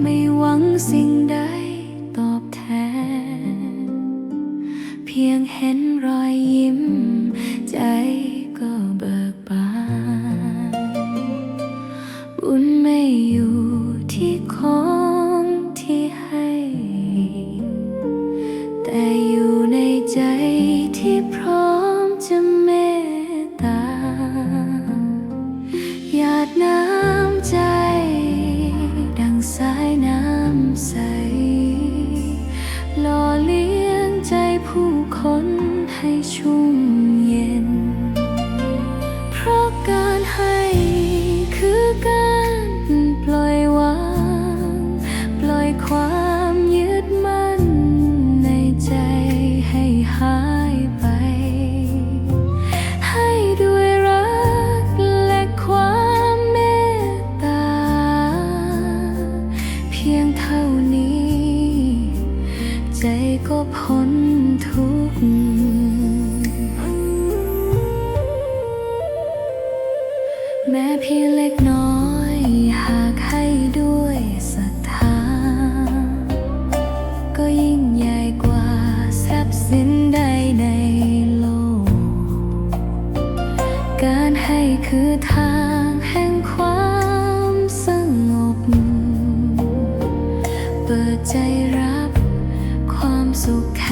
ไม่หวังสิ่งใดตอบแทน เพียงเห็นรอยยิ้ม ใจก็เบิกบานบุญไม่อยู่ที่ของที่ให้ แต่ 出口 ก็พ้นทุกข์แม้เพียงเล็กน้อย หากให้ด้วยศรัทธา ก็ยิ่งใหญ่กว่าทรัพย์สินใดในโลก การให้คือทางแห่ง สุขแค่